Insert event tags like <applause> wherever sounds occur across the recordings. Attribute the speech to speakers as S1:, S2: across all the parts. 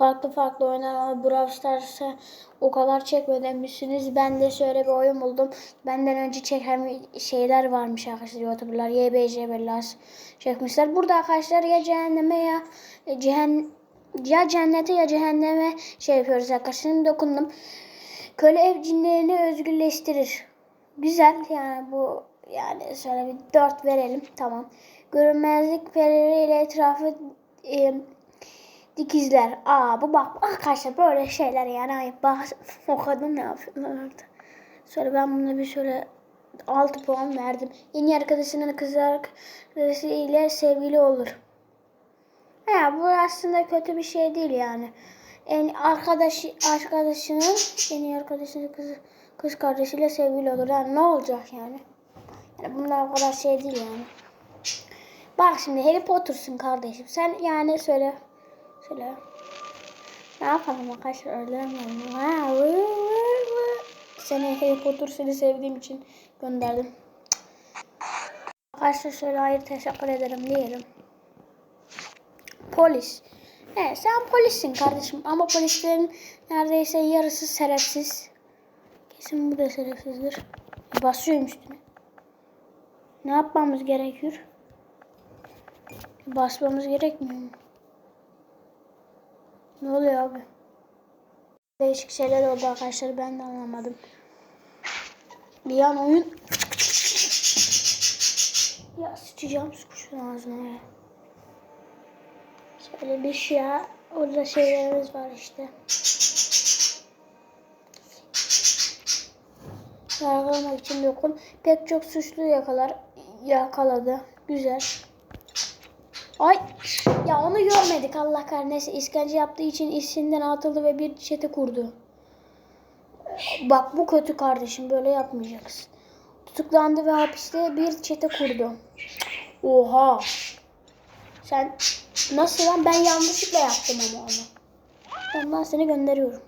S1: farklı farklı oyunlar ama Brawl Stars'a o kadar çekmemişsiniz. Ben de şöyle bir oyun buldum. Benden önce çeken şeyler varmış arkadaşlar. YouTuber'lar YBC Bellas çekmişler. Burada arkadaşlar ya cehenneme ya cehen ya cennete ya cehenneme şey yapıyoruz arkadaşlar. Şimdi dokundum. Köle ev cinlerini özgürleştirir. Güzel yani bu yani şöyle bir 4 verelim. Tamam. Görünmezlik perileriyle etrafı e, dikizler. Aa bu bak arkadaşlar böyle şeyler yani. Ay, bak <laughs> o kadın ne yapıyorlar orada. Şöyle ben buna bir şöyle 6 puan verdim. Yeni arkadaşının kız arkadaşı ile sevgili olur. Ya bu aslında kötü bir şey değil yani. En arkadaşı arkadaşının en iyi arkadaşının kız kız kardeşiyle sevgili olur. Yani ne olacak yani? Yani bunlar o kadar şey değil yani. Bak şimdi Harry Potter'sın kardeşim. Sen yani söyle. Söyle. Ne yapalım arkadaşlar öyle. Seni Harry Potter seni sevdiğim için gönderdim. Arkadaşlar şöyle hayır teşekkür ederim diyelim. Polis. Evet sen polissin kardeşim ama polislerin neredeyse yarısı şerefsiz. Kesin bu da şerefsizdir. Basıyorum üstüne. Ne yapmamız gerekiyor? Basmamız gerekmiyor mu? Ne oluyor abi? Değişik şeyler oldu arkadaşlar ben de anlamadım. Bir an oyun... Ya sıçacağım şu kuşun ağzına ya. Şöyle bir şey ya. Orada şeylerimiz var işte. Yargılamak için dokun. Pek çok suçlu yakalar yakaladı. Güzel. Ay ya onu görmedik Allah kahretsin. İşkence yaptığı için işinden atıldı ve bir çete kurdu. Bak bu kötü kardeşim böyle yapmayacaksın. Tutuklandı ve hapiste bir çete kurdu. Oha. Sen nasıl lan ben yanlışlıkla yaptım ama onu. Ondan seni gönderiyorum.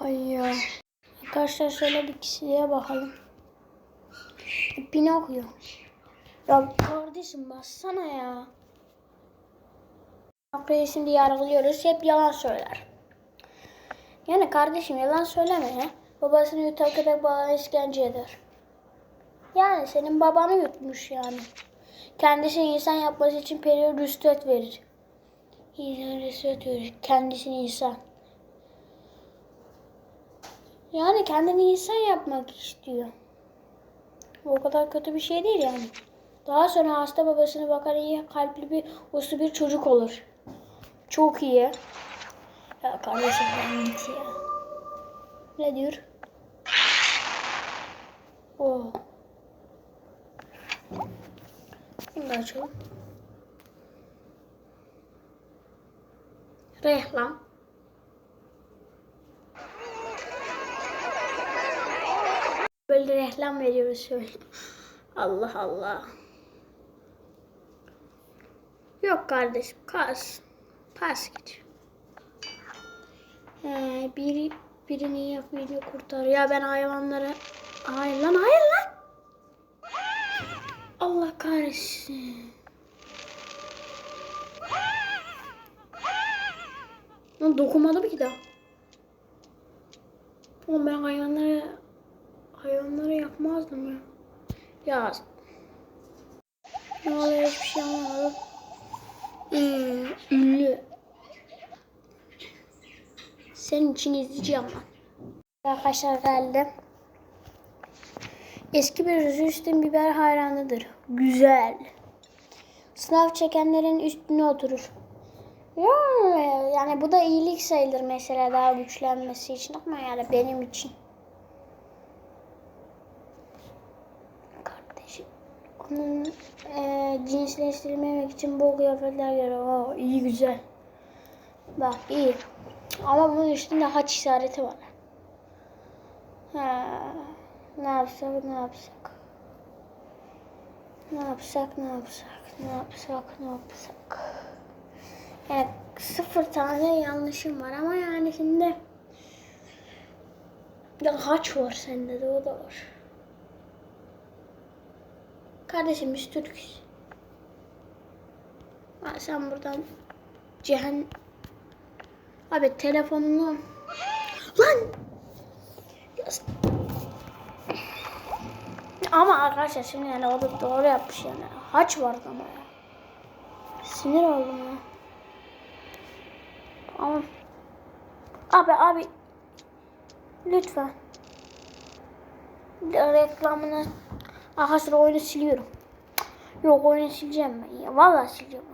S1: Ay ya. Arkadaşlar şöyle bir kişiliğe bakalım. Pinokyo. Ya kardeşim bassana ya. Pinokyo'yu şimdi yargılıyoruz. Hep yalan söyler. Yani kardeşim yalan söyleme ya. Babasını yutar köpek balığına işkence eder. Yani senin babanı yutmuş yani. Kendisi insan yapması için peri rüşvet verir. İnsan rüşvet verir. Kendisini insan. Yani kendini insan yapmak istiyor. O kadar kötü bir şey değil yani. Daha sonra hasta babasına bakar iyi kalpli bir uslu bir çocuk olur. Çok iyi. Ya kardeşim ben ya. Ne diyor? Oh. Bunu açalım. Reklam. Böyle reklam veriyoruz şöyle. Allah Allah. Yok kardeşim kas. Pas geç. He, biri birini yapmayı kurtar. Ya ben hayvanları... Hayır lan hayır lan. Allah kahretsin. Lan dokunmadım ki daha. Oğlum ben hayvanları hayvanları yapmazdım ya. Ya ne oluyor hiçbir şey anlamadım. Hmm, ünlü. Senin için izleyeceğim ben. Arkadaşlar geldi. Eski bir Rüstem biber hayranıdır. Güzel. Sınav çekenlerin üstüne oturur. Yani bu da iyilik sayılır mesela daha güçlenmesi için ama yani benim için. Onun e, cinsleştirilmemek için bu kıyafetler geliyor. Oo, iyi güzel. Bak iyi. Ama bunun üstünde haç işareti var. Ha, ne yapsak ne yapsak. Ne yapsak ne yapsak ne yapsak ne yapsak. Yani sıfır tane yanlışım var ama yani şimdi ya haç var sende de o da var. Kardeşim biz Türk'üz. Sen buradan cehen Abi telefonunu... Lan! Ama arkadaşlar şimdi yani o da doğru yapmış yani. Haç vardı ama ya. Sinir oldum ya. Tamam. Abi abi. Lütfen. Reklamını. Arkadaşlar oyunu siliyorum. Yok oyunu sileceğim ben ya. Vallahi sileceğim.